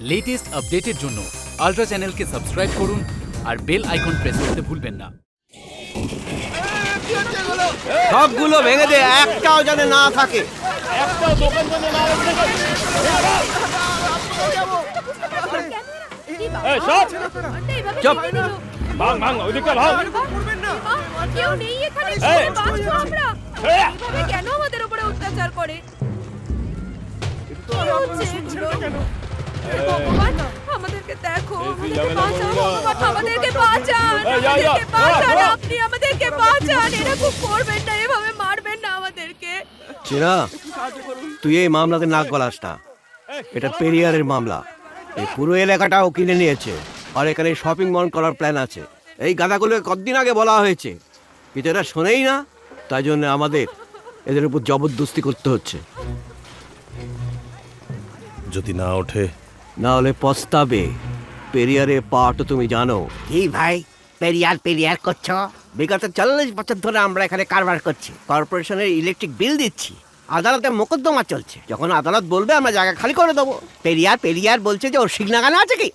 Latest আপডেটের জন্য ultra চ্যানেলকে সাবস্ক্রাইব করুন আর বেল আইকন প্রেস করতে ভুলবেন না। সবগুলো ভেঙে দে একটাও যেন না থাকে। চুপ। ভাঙ ভাঙ ওইদিকে ভাঙ। কেউ নেই এখানে আমরা কেন আমাদের উপরে অত্যাচার করে? কি হচ্ছে এগুলো? ভগবান আমাদেরকে দেখো আমাদেরকে ঝামেলা বাঁচান করো না। ভগবান, আমাদেরকে বাঁচান এই, যা, যা, আমাদেরকে বাঁচান যা, যা। আপনি আমাদেরকে বাঁচান এরকম করবেন না এভাবে মারবেন না আমাদেরকে। চেনা তুই এই মামলাতে নাক গলাস না। এটা পেরিয়ারের মামলা। এই পুরো এলাকাটাও কিনে নিয়েছে। আর এখানে শপিং মল করার প্ল্যান আছে। এই গাদাগুলোকে কতদিন আগে বলা হয়েছে? কিন্তু এরা শোনেই না। তাই জন্য আমাদের এদের উপর জবরদস্তি করতে হচ্ছে। যদি না ওঠে না হলে পস্তাবে। পেরিয়ারে পাটা তুমি জানো। কি ভাই? পেরিয়ার পেরিয়ার করছ? বিগত চল্লিশ বছর ধরে আমরা এখানে কারবার করছি। কর্পোরেশনের ইলেকট্রিক বিল দিচ্ছি। আদালতে মোকদ্দমা চলছে। যখন আদালত বলবে, আমরা জায়গা খালি করে দেবো। পেরিয়ার পেরিয়ার বলছে যে, ওর সিগনাগানে আছে কি?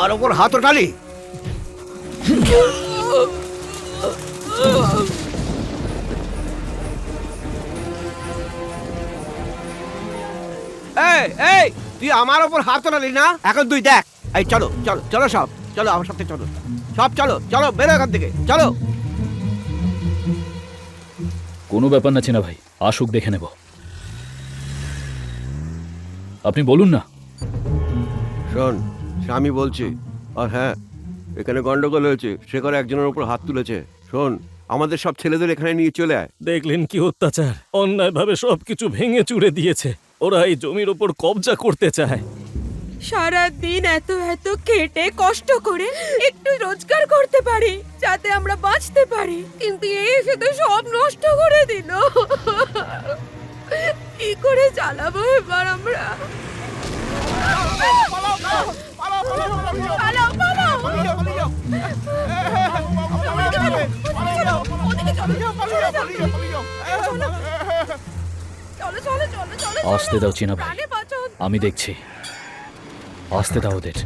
আমার ওপর হাত ওঠালি? এই এই তুই আমার ওপর হাত ওঠালি না? এখন তুই দেখ। এই চলো চলো চলো সব। চলো আমার সাথে চলো। সব চলো চলো বেরো এখান থেকে। চলো। কোনো ব্যাপার না চেনা ভাই আসুক দেখে নেব। আপনি বলুন না। শোন স্বামী বলছি আর হ্যাঁ এখানে গন্ডগোল হয়েছে সে করে একজনের উপর হাত তুলেছে। শোন আমাদের সব ছেলেদের এখানে নিয়ে চলে আয়। দেখলেন কি অত্যাচার? অন্যায়ভাবে সবকিছু ভেঙে চুরে দিয়েছে। ওরা এই জমির ওপর কবজা করতে চায়। সারা দিন এত এত খেটে কষ্ট করে একটু রোজগার করতে পারি যাতে আমরা বাঁচতে পারি। কিন্তু এই এসে তো সব নষ্ট করে দিল। কি করে চালাবো এবার আমরা? পালাও, পালাও। আসতে দাও চিনা ভাই আমি দেখছি। আসতে দাও ওদের।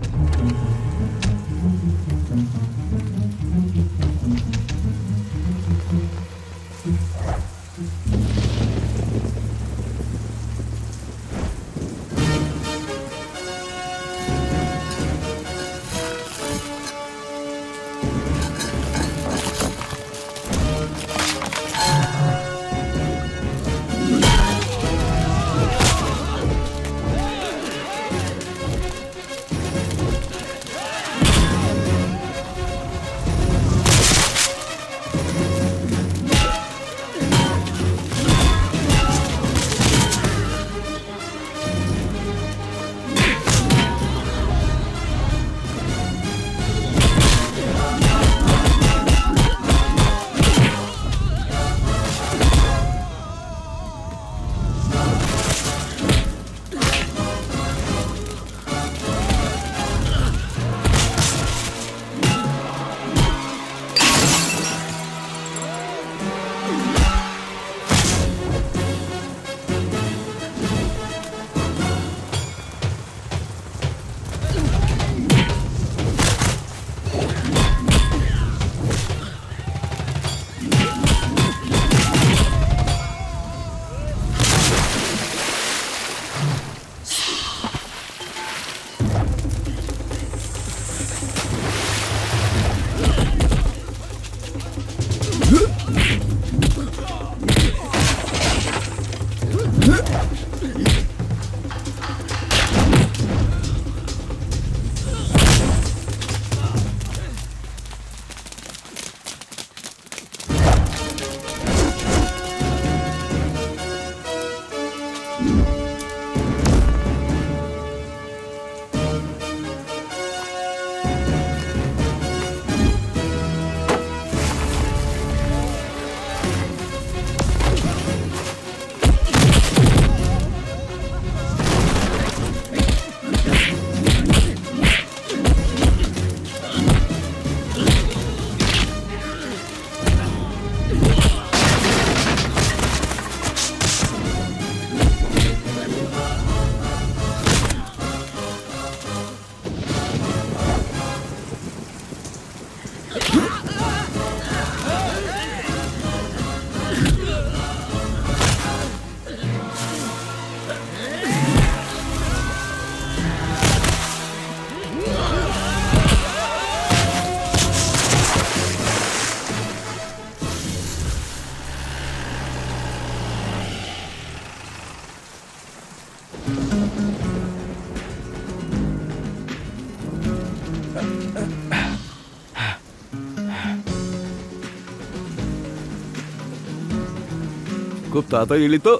খুব তাড়াতাড়ি এলি তো?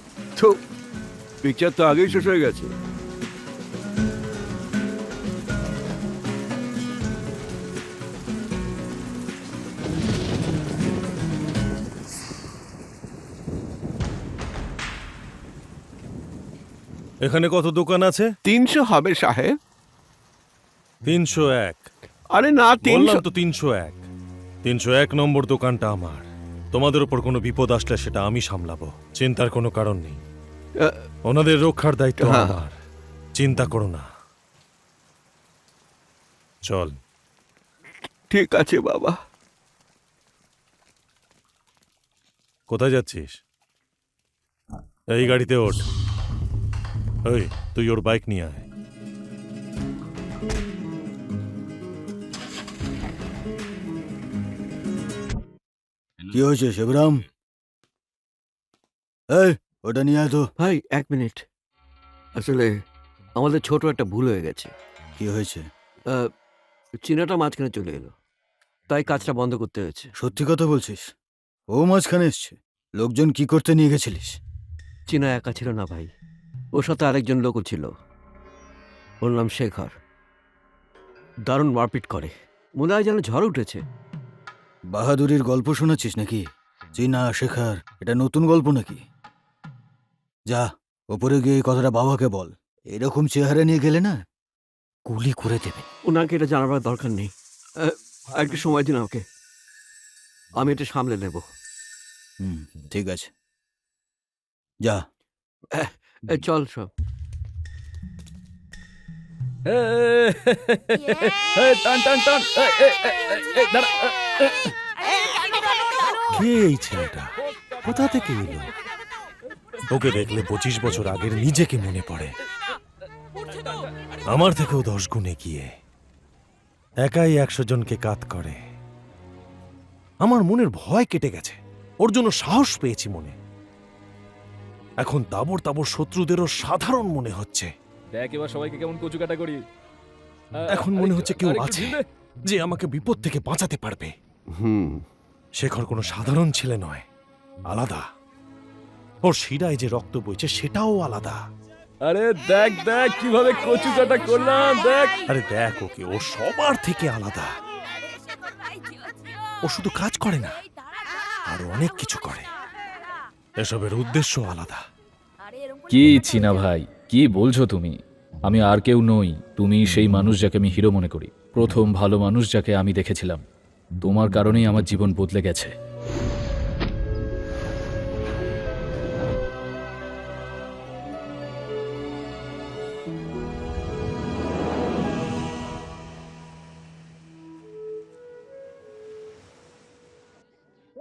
পিকচার তো আগেই শেষ হয়ে গেছে। এখানে কত দোকান আছে? তিনশো হবে সাহেব। তিনশো এক। আরে না তিনশো তো তিনশো এক। তিনশো এক নম্বর দোকানটা আমার। তোমাদের উপর কোনো বিপদ আসলে সেটা আমি সামলাবো। চিন্তার কোনো কারণ নেই। ওনাদের রক্ষার দায়িত্ব হ্যাঁ। আমার। চিন্তা করো না। চল। ঠিক আছে বাবা। কোথায় যাচ্ছিস? এই গাড়িতে ওঠ। ওই তুই ওর বাইক নিয়ে আয়। কি হয়েছে শিবরাম? এই ওটা নিয়ে আয় তো। ভাই এক মিনিট। আসলে আমাদের ছোট একটা ভুল হয়ে গেছে। কি হয়েছে? আহ, চীনাটা মাঝখানে চলে এলো। তাই কাজটা বন্ধ করতে হয়েছে। সত্যি কথা বলছিস? ও মাঝখানে এসছে। লোকজন কি করতে নিয়ে গেছিলিস? চীনা একা ছিল না ভাই। ওর সাথে আরেকজন লোকও ছিল। ওর নাম শেখর। দারুণ মারপিট করে। মনে হয় যেন ঝড় উঠেছে। বাহাদুরির গল্প শোনাচ্ছিস নাকি? চীনা শেখার এটা নতুন গল্প নাকি? যা ওপরে গিয়ে এই কথাটা বাবাকে বল। এরকম চেহারা নিয়ে গেলে না গুলি করে দেবে। ওনাকে এটা জানাবার দরকার নেই। একটু সময় দিন আমাকে। আমি এটা সামলে নেব। হুম ঠিক আছে। যা। চল সব। টান টান টান দাঁড়া, কে এই ছেলেটা কোথা থেকে এলো ওকে দেখলে পঁচিশ বছর আগের নিজেকে মনে পড়ে। আমার থেকেও দশ গুণে গিয়ে একাই একশো জনকে কাত করে। আমার মনের ভয় কেটে গেছে। ওর জন্য সাহস পেয়েছি মনে। এখন তাবর তাবর শত্রুদেরও সাধারণ মনে হচ্ছে। দেখ এবার সবাইকে কেমন কচু কাটা করি এখন মনে হচ্ছে কেউ আছে যে আমাকে বিপদ থেকে বাঁচাতে পারবে। হুম। শেখর কোনো সাধারণ ছেলে নয় আলাদা। ওর শিরায় যে রক্ত বইছে সেটাও আলাদা। আরে দেখ দেখ কীভাবে কচু কাটা করলাম দেখ। আরে দেখ ওকে ও সবার থেকে আলাদা। ও শুধু কাজ করে না আরও অনেক কিছু করে। এসবের উদ্দেশ্য আলাদা। কি চীনা ভাই? কি বলছো তুমি? আমি আর কেউ নই তুমি সেই মানুষ যাকে আমি হিরো মনে করি। প্রথম ভালো মানুষ যাকে আমি দেখেছিলাম। তোমার কারণেই আমার জীবন বদলে গেছে।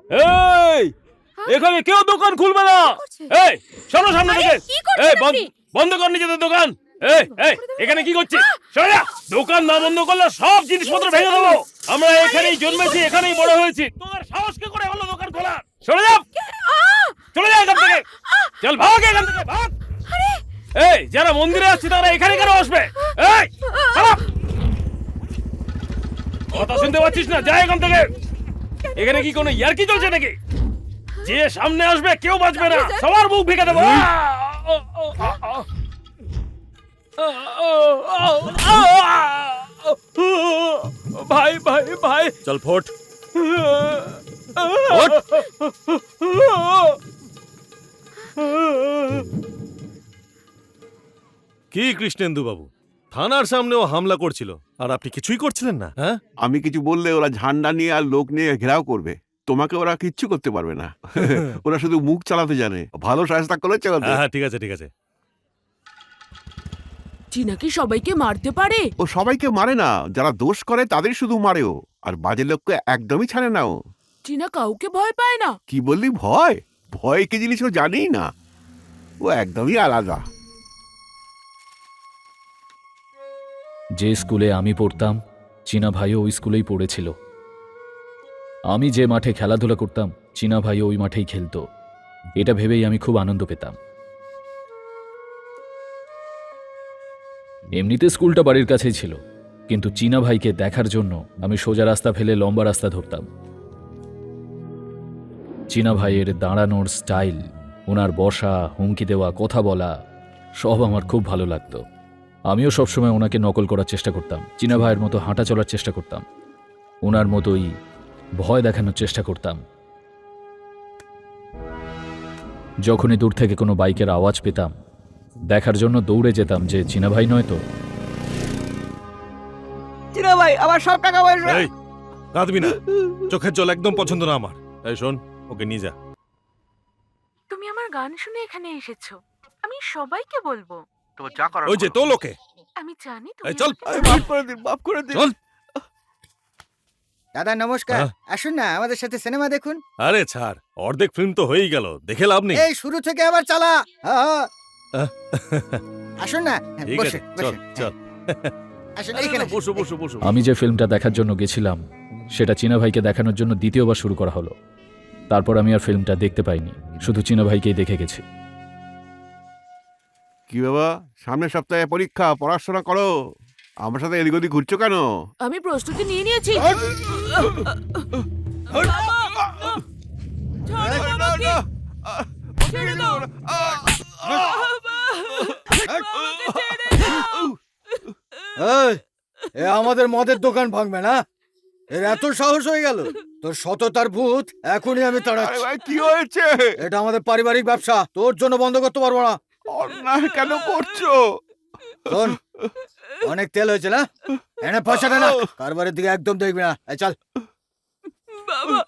এই! এখানে কেউ দোকান খুলবে না! এই শোনো সামনে থেকে! করছেন এই বন্ধ কর নিজেদের দোকান। এই এই এখানে কি করছিস? সরে দোকান না বন্ধ করলে সব জিনিসপত্র ভেঙে দেবো। আমরা এখানেই জন্মেছি এখানেই বড় হয়েছি। তোদের সাহস কি করে হলো দোকান খোলা সরে যা। চলে যা এখান থেকে। চল ভাগ এখান থেকে ভাগ। এই যারা মন্দিরে আসছে তারা এখানে কেন আসবে? এই কথা শুনতে পাচ্ছিস না? যা এখান থেকে। এখানে কি কোনো ইয়ার্কি চলছে নাকি? যে সামনে আসবে কেউ বাঁচবে না। সবার মুখ ভেঙে দেবো। ভাই ভাই ভাই। চল ফোট। কি কৃষ্ণেন্দু বাবু? থানার সামনেও হামলা করছিল। আর আপনি কিছুই করছিলেন না হ্যাঁ? আমি কিছু বললে ওরা ঝান্ডা নিয়ে আর লোক নিয়ে ঘেরাও করবে। তোমাকে ওরা কিচ্ছু করতে পারবে না। ওরা শুধু মুখ চালাতে জানে। ভালো সাজটা করলে চলতে হ্যাঁ হ্যাঁ ঠিক আছে ঠিক আছে। চীনা কি সবাইকে মারতে পারে? ও সবাইকে মারে না। যারা দোষ করে তাদের শুধু মারে ও আর বাজে লোককে একদমই ছাড়ে না ও। চীনা কাউকে ভয় পায় না? কি বললি ভয়? ভয় কি জিনিস ও জানেই না। ও একদমই আলাদা। যে স্কুলে আমি পড়তাম চীনা ভাইও ওই স্কুলেই পড়েছিল। আমি যে মাঠে খেলাধুলা করতাম, চীনা ভাই ওই মাঠেই খেলতো। এটা ভেবেই আমি খুব আনন্দ পেতাম। এমনিতে স্কুলটা বাড়ির কাছেই ছিল, কিন্তু চীনা ভাইকে দেখার জন্য আমি সোজা রাস্তা ফেলে লম্বা রাস্তা ধরতাম। চীনা ভাইয়ের দাঁড়ানোর স্টাইল ওনার বসা, হুমকি দেওয়া, কথা বলা, সব আমার খুব ভালো লাগতো। আমিও সবসময় ওনাকে নকল করার চেষ্টা করতাম, চীনা ভাইয়ের মতো হাঁটা চলার চেষ্টা করতাম। ওনার মতোই ভয় দেখানোর চেষ্টা করতাম। যখনই দূর থেকে কোনো বাইকের আওয়াজ পেতাম দেখার জন্য দৌড়ে যেতাম যে চীনা ভাই নয় তো? চিনা ভাই আমার সব টাকা পয়সা। এই কাঁদবি না। চোখের জল একদম পছন্দ না আমার। এই শোন ওকে নিয়ে যা। তুমি আমার গান শুনে এখানে এসেছ। আমি সবাইকে বলব। তো যা করার ওই যে তো লোকে আমি জানি এই চল। আরে মাফ করে দিন মাফ করে দিন। চল। দাদা নমস্কার। হ্যাঁ। আসুন না আমাদের সাথে সিনেমা দেখুন। আরে ছাড় অর্ধেক ফিল্ম তো হয়েই গেল দেখে লাভ নেই। এই শুরু থেকে আবার চালা। হ্যাঁ, হ্যাঁ। আসুন না ঠিক বসে আছে চল চল। আসুন আরে এইখানে। না, বসো বসো বসো। আমি যে ফিল্মটা দেখার জন্য গেছিলাম সেটা চীনা ভাইকে দেখানোর জন্য দ্বিতীয়বার শুরু করা হলো। তারপর আমি আর ফিল্মটা দেখতে পাইনি শুধু চীনা ভাইকেই দেখে গেছি। কি বাবা সামনের সপ্তাহে পরীক্ষা পড়াশোনা করো। আমার সাথে এদিক ওদিক ঘুরছো কেন? আমি প্রস্তুতি নিয়ে নিয়েছি। এ আমাদের মদের দোকান ভাঙবে না? এর এত সাহস হয়ে গেল? তোর সততার ভূত এখনই আমি তাড়াচ্ছি। ভাই কি হয়েছে? এটা আমাদের পারিবারিক ব্যবসা তোর জন্য বন্ধ করতে পারব না। অন্যায় কেন করছ? শোন অনেক তেল হয়েছে না এনে পয়সাটা না, কারবারের দিকে একদম দেখবি না। চল। বাবা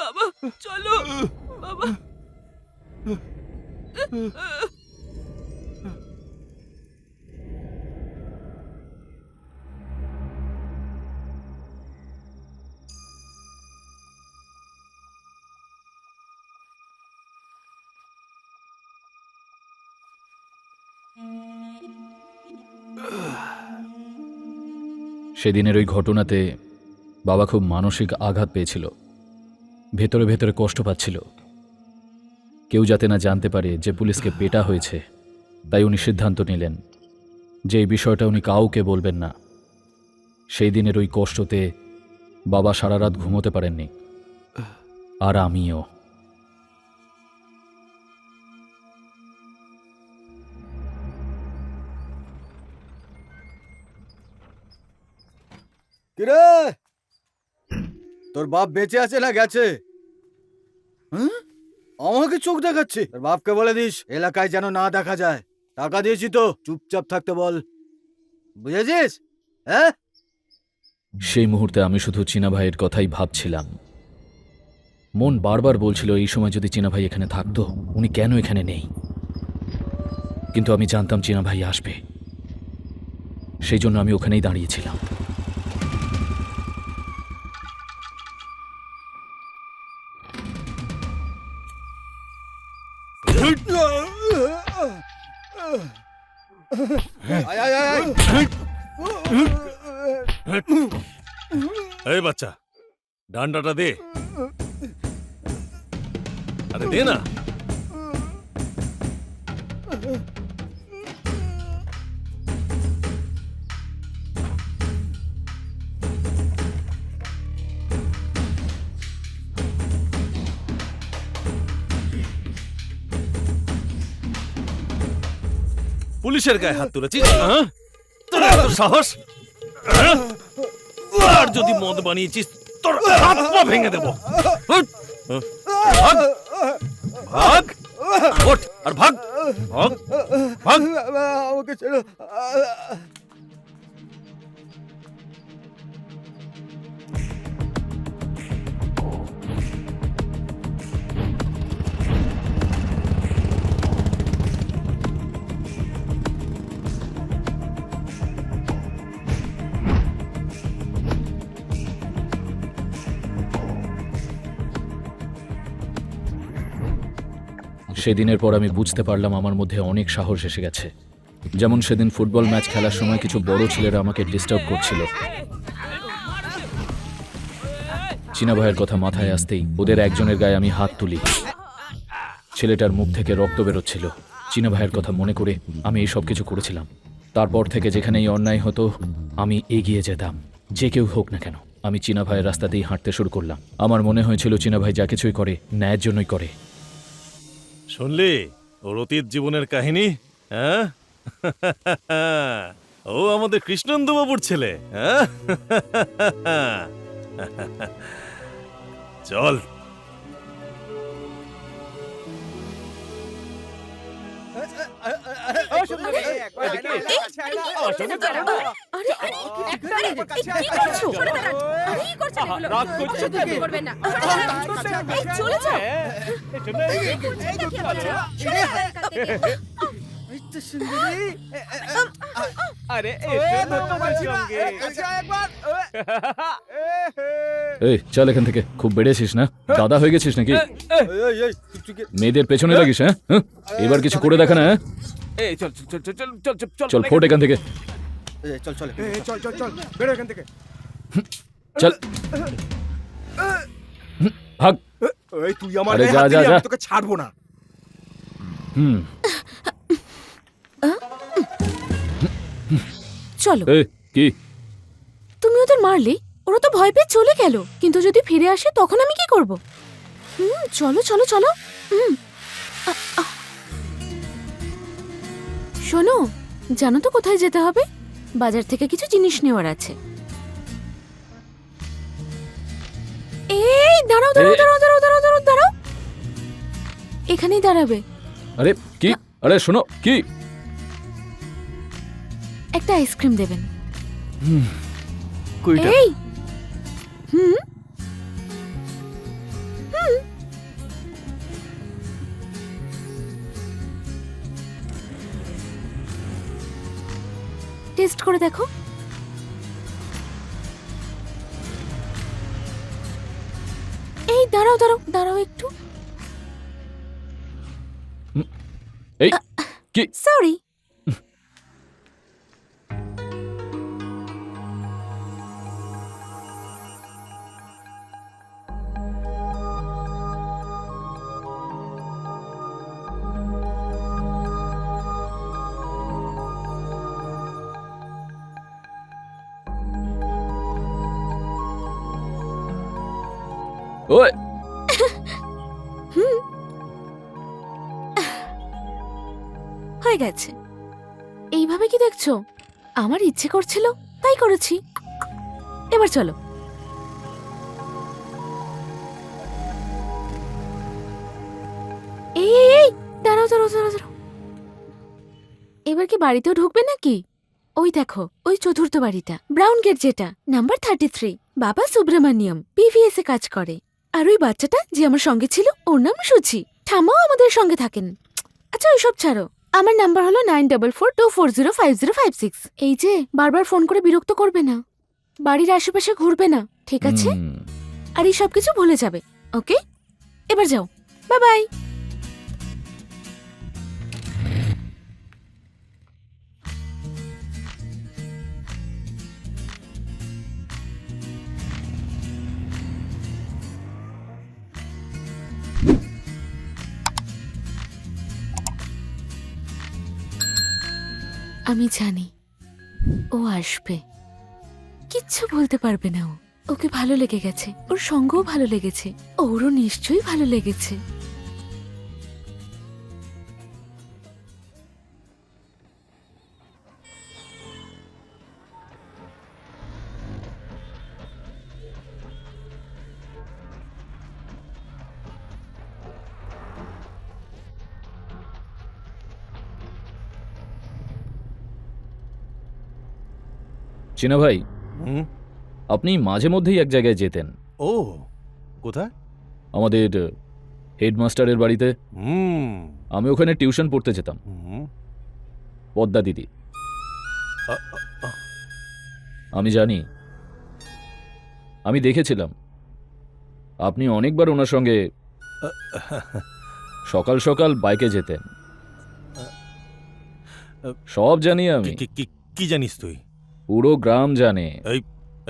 বাবা, চলো, বাবা। সেদিনের ওই ঘটনাতে বাবা খুব মানসিক আঘাত পেয়েছিল। ভেতরে ভেতরে কষ্ট পাচ্ছিল। কেউ যাতে না জানতে পারে যে পুলিশকে পেটা হয়েছে, তাই উনি সিদ্ধান্ত নিলেন যে এই বিষয়টা উনি কাউকে বলবেন না। সেই দিনের ওই কষ্টতে বাবা সারা রাত ঘুমোতে পারেননি। আর আমিও। কিরে? তোর বাপ বেঁচে আছে না গেছে? হুম? আমাকে চোখ দেখাচ্ছে। তোর বাপকে বলে দিস, এলাকায় যেন না দেখা যায়। টাকা দিয়েছি তো, চুপচাপ থাকতে বল। বুঝেছিস? হ্যাঁ? সেই মুহূর্তে আমি শুধু চীনা ভাইয়ের কথাই ভাবছিলাম। মন বারবার বলছিল, এই সময় যদি চীনা ভাই এখানে থাকতো, উনি কেন এখানে নেই? কিন্তু আমি জানতাম চীনা ভাই আসবে। সেই জন্য আমি ওখানেই দাঁড়িয়েছিলাম। আয়, আয়, আয়, আয়। এই বাচ্চা পুলিশের গায়ে হাত তুলেছিস? তোর এত সাহস? আর যদি মদ বানিয়েছিস, তোর হাত পা ভেঙে দেব! ভাগ। ভাগ। ওঠ। আর ভাগ। ভাগ। ভাগ। আমাকে ছেড়ো সেদিনের পর আমি বুঝতে পারলাম আমার মধ্যে অনেক সাহস এসে গেছে। যেমন সেদিন ফুটবল ম্যাচ খেলার সময় কিছু বড় ছেলেরা আমাকে ডিস্টার্ব করছিল। চীনা ভাইয়ের কথা মাথায় আসতেই ওদের একজনের গায়ে আমি হাত তুলি। ছেলেটার মুখ থেকে রক্ত বেরোচ্ছিল। চীনা ভাইয়ের কথা মনে করে আমি এই সব কিছু করেছিলাম। তারপর থেকে যেখানে এই অন্যায় হতো, আমি এগিয়ে যেতাম। যে কেউ হোক না কেন। আমি চীনা ভাইয়ের রাস্তাতেই হাঁটতে শুরু করলাম। আমার মনে হয়েছিল চীনা ভাই যা কিছুই করে, ন্যায়ের জন্যই করে। শুনলি? ওর অতীত জীবনের কাহিনী হ্যাঁ? ও আমাদের কৃষ্ণেন্দু বাবুর ছেলে হ্যাঁ? চল। চলে এখান থেকে। আরে এসো না তোমার সঙ্গে এই চল এখান থেকে খুব বেড়েছিস না দাদা হয়ে গেছিস নাকি মেয়েদের পেছনে লাগিস হ্যাঁ হ্যাঁ? এবার কিছু করে দেখা না হ্যাঁ? এই চল চল চল চল চল চল চল এখান থেকে চল চল চল চল চল এখান থেকে চল ভাগ এই তুই আমার তোকে ছাড়বো না হুম চলো কি তুমি ওদের মারলি ওরা তো ভয় পেয়ে চলে গেল কিন্তু যদি ফিরে আসে তখন আমি কি করব হুম চলো চলো চলো হুম শোনো জানো তো কোথায় যেতে হবে? বাজার থেকে কিছু জিনিস নেওয়ার আছে। এই দাঁড়াও দাঁড়াও দাঁড়াও দাঁড়াও দাঁড়াও দাঁড়াও দাঁড়াও। এখানেই দাঁড়াবে। আরে কি? আরে শোনো কি? একটা আইসক্রিম দেবেন। কুড়িটা। এই! হুম? টেস্ট করে দেখো। এই দাঁড়াও দাঁড়াও দাঁড়াও একটু। এই কি? সরি হয়ে গেছে। এইভাবে কি দেখছ? আমার ইচ্ছে করছিল তাই করেছি। এবার চলো। এই এই, দাঁড়াও দাঁড়াও দাঁড়াও দাঁড়াও। এবার কি বাড়িতেও ঢুকবে নাকি? ওই দেখো ওই চতুর্থ বাড়িটা। ব্রাউন গেট যেটা নাম্বার থার্টি থ্রি। বাবা সুব্রমণিয়ম পিভিএস এ কাজ করে। আর ওই বাচ্চাটা যে আমার সঙ্গে ছিল ওর নাম সুচি। ঠামাও আমাদের সঙ্গে থাকেন। আচ্ছা ওইসব ছাড়ো। আমার নাম্বার হলো nine double four two four zero five zero five six. এই যে বারবার ফোন করে বিরক্ত করবে না। বাড়ির আশেপাশে ঘুরবে না ঠিক আছে? আর এই সব কিছু ভুলে যাবে ওকে? এবার যাও। বাই বাই আমি জানি। ও আসবে। কিচ্ছু বলতে পারবে না ও। ওকে ভালো লেগে গেছে। ওর সঙ্গও ভালো লেগেছে। ওরও নিশ্চয়ই ভালো লেগেছে। চীনা ভাই হুম? আপনি মাঝে মধ্যেই এক জায়গায় যেতেন। ও কোথায়? আমাদের হেডমাস্টারের বাড়িতে। হুম। আমি ওখানে টিউশন পড়তে যেতাম। হুম। পদ্মা দিদি। আমি জানি। আমি দেখেছিলাম। আপনি অনেকবার ওনার সঙ্গে সকাল সকাল বাইকে যেতেন। সব জানি আমি। কি জানিস তুই? পুরো গ্রাম জানে। এই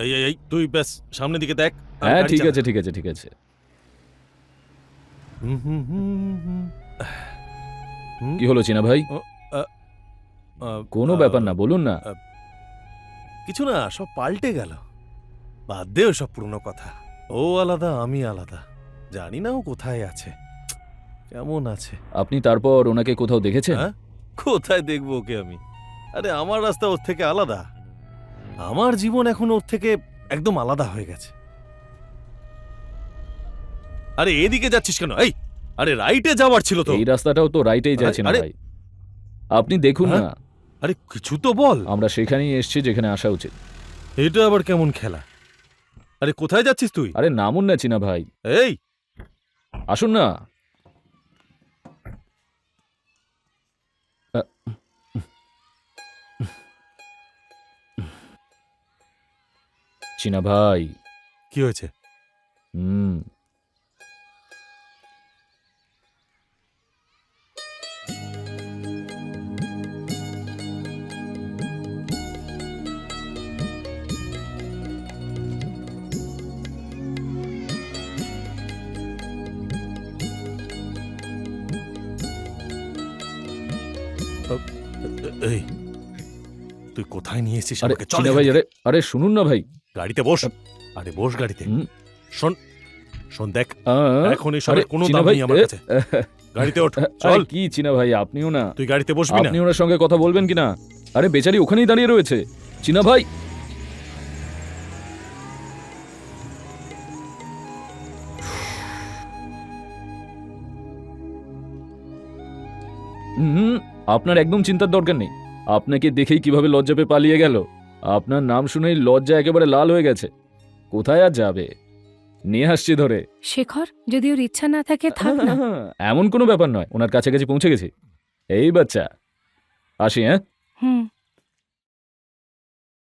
এই এই তুই ব্যাস সামনের দিকে দেখ হ্যাঁ ঠিক আছে ঠিক আছে ঠিক আছে। কি হলো চিনা ভাই? কোনো ব্যাপার না বলুন না। কিছু না সব পাল্টে গেল। বাদ দে সব পুরনো কথা। ও আলাদা আমি আলাদা। জানি না ও কোথায় আছে। কেমন আছে? আপনি তারপর ওনাকে কোথাও দেখেছেন? হ্যাঁ? কোথায় দেখব ওকে আমি? আরে আমার রাস্তা ওর থেকে আলাদা। আমার জীবন এখন ওর থেকে একদম আলাদা হয়ে গেছে। আরে এদিকে যাচ্ছিস কেন? এই আরে রাইটে যাওয়ার ছিল তো। এই রাস্তাটাও তো রাইটেই যায় না আরে- ভাই। আপনি দেখুন হ্যাঁ? না। আরে কিছু তো বল। আমরা সেখানেই এসেছি যেখানে আসা উচিত। এটা আবার কেমন খেলা? আরে কোথায় যাচ্ছিস তুই? আরে নামুন না চিনা ভাই। এই। আসুন না। চিনা ভাই। কি হয়েছে? হুম। এই তুই কোথায় নিয়ে এসেছিস আরে চল ভাই আরে আরে শুনুন না ভাই। গাড়িতে বস। আরে বস গাড়িতে। শোন শোন দেখ। এখন আরে এসবের কোনো দাম নেই আমার কাছে। গাড়িতে ওঠ চল। কি চিনা ভাই আপনিও না। তুই গাড়িতে বসবি না। আপনি ওনার সঙ্গে কথা বলবেন কিনা? আরে বেচারি ওখানেই দাঁড়িয়ে রয়েছে। চিনা ভাই। হুম আপনার একদম চিন্তার দরকার নেই। আপনাকে দেখেই কীভাবে লজ্জা পেয়ে পালিয়ে গেল। আপনার নাম শুনেই লজ্জা একেবারে লাল হয়ে গেছে। কোথায় আর যাবে? নিয়ে আসছি ধরে। শেখর যদি ওর ইচ্ছা না থাকে থাক না। এমন কোনো ব্যাপার নয় ওনার কাছাকাছি পৌঁছে গেছি। এই বাচ্চা আসি হ্যাঁ? হুম।